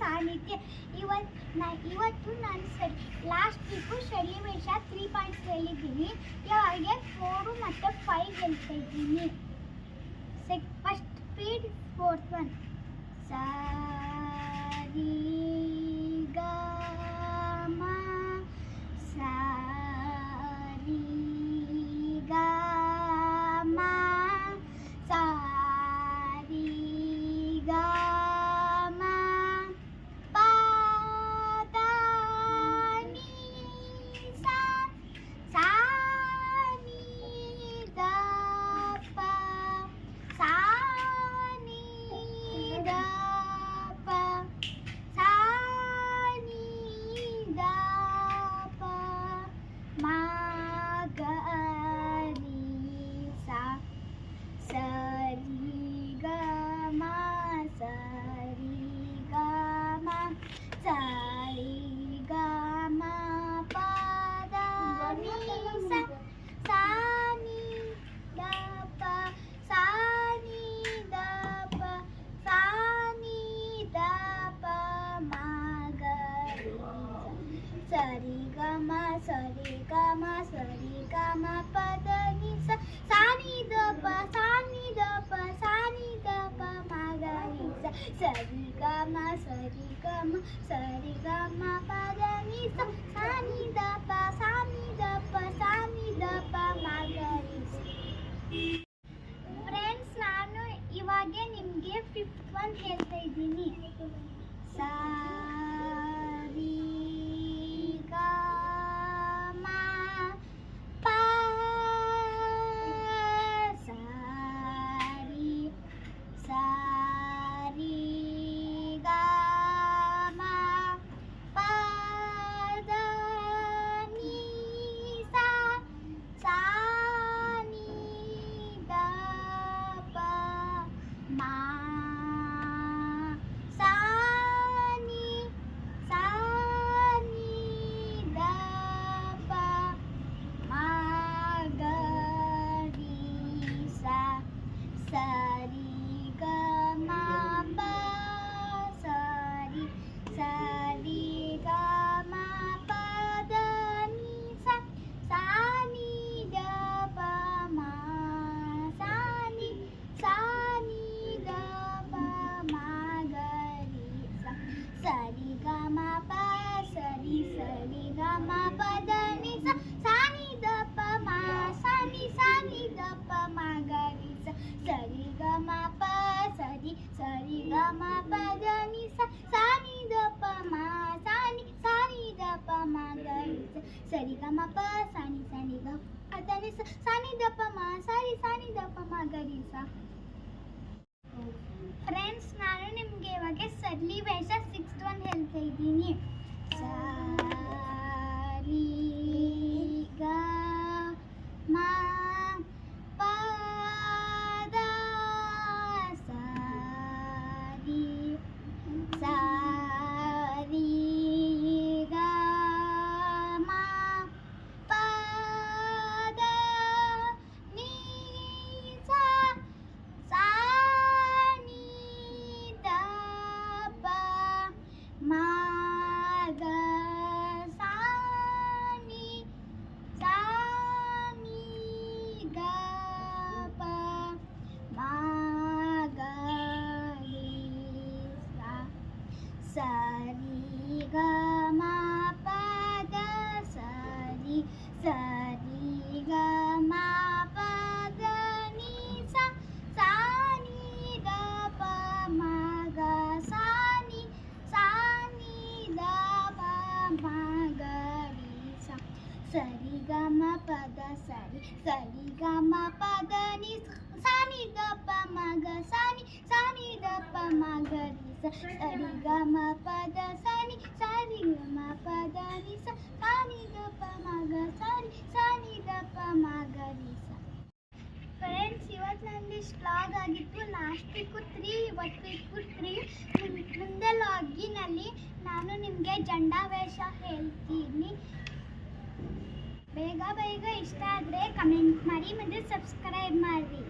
ಸಾನ್ನಿಧ್ಯ ಇವತ್ತು ನಾ, ಇವತ್ತು ನಾನು ಸರಿ ಲಾಸ್ಟ್ ವೀಕು ಶೈಲಿ ತ್ರೀ ಪಾಯಿಂಟ್ಸ್ ಹೇಳಿದ್ದೀನಿ. ಇವಾಗೆ ಫೋರು ಮತ್ತು ಫೈವ್ ಹೇಳ್ತಾ ಇದ್ದೀನಿ. ಸೆಕ್ ಫಸ್ಟ್ ಸ್ಪೀಡ್ ಫೋರ್ತ್ ಒನ್ ಸಾರಿ. 감사합니다. సరి గమ సరి గమ సరి గమ పద ని సాని ద ప సాని ద ప సాని ద ప మ గ ని స సరి గమ సరి గమ సరి గమ పద ని స సాని ద ప సాని ಸ ಸರಿ ಸಾನಿ ಮ ಪ ಸಾ ನಿ ಸಾ ನಿ ಗ ಸಾನಿ ದಪ್ಪ ಮಾ, ಸಾರಿ ಸಾನಿ ದಪ್ಪ ಮಾ ಮ ಸರಿ ಸಾ. ನಿ ದ ಪ ಮ ಗ ರಿ ಫ್ರೆಂಡ್ಸ್ ನಾನು ನಿಮಗೆ ಇವಾಗ ಸರ್ಲಿ ವೇಷ ಸಿಕ್ಸ್ತ್ ಒನ್ ಹೇಳ್ತಾ ಇದ್ದೀನಿ. ಸಾರಿ. సరి గమ పద సరి సరి గమ పద ని సాని ద ప మ గ సాని సాని ద ప మ గ రి స సరి గమ పద సరి సరి గమ పద ని సాని ద ప మ గ సాని సాని ద ప మ గ రి ಸಾ ನಿ ದ ಪ ಮ ಗ ನಿ ನಿ ಮ ಗ ರಿ ಸ ಸರಿ ಗ ಮ ಪ ದ ಸಾ ನಿ ಸರಿ ಗ ಪ ದ ನಿ ಸ ಸಾ ನಿ ದ ಪ ಮ ಗ ಸರಿ ಸಾ ನಿ ದ ಪ ಮ ಗ ರಿ ಸ ಫ್ರೆಂಡ್ಸ್ ಇವತ್ತು ನಂದು ಸ್ಲಾಗ್ ಆಗಿತ್ತು ಲಾಸ್ಟ್ ವೀಕು ತ್ರೀ ಇವತ್ತು ವೀಕು ತ್ರೀ ಮುಂದೆ ಲಾಗಿನಲ್ಲಿ ನಾನು ನಿಮಗೆ ಜಂಡಾ ವೇಷ ಹೇಳ್ತೀನಿ. ಬೇಗ ಬೇಗ ಇಷ್ಟ ಆದರೆ ಕಮೆಂಟ್ ಮಾಡಿ, ಮತ್ತು ಸಬ್ಸ್ಕ್ರೈಬ್ ಮಾಡಿ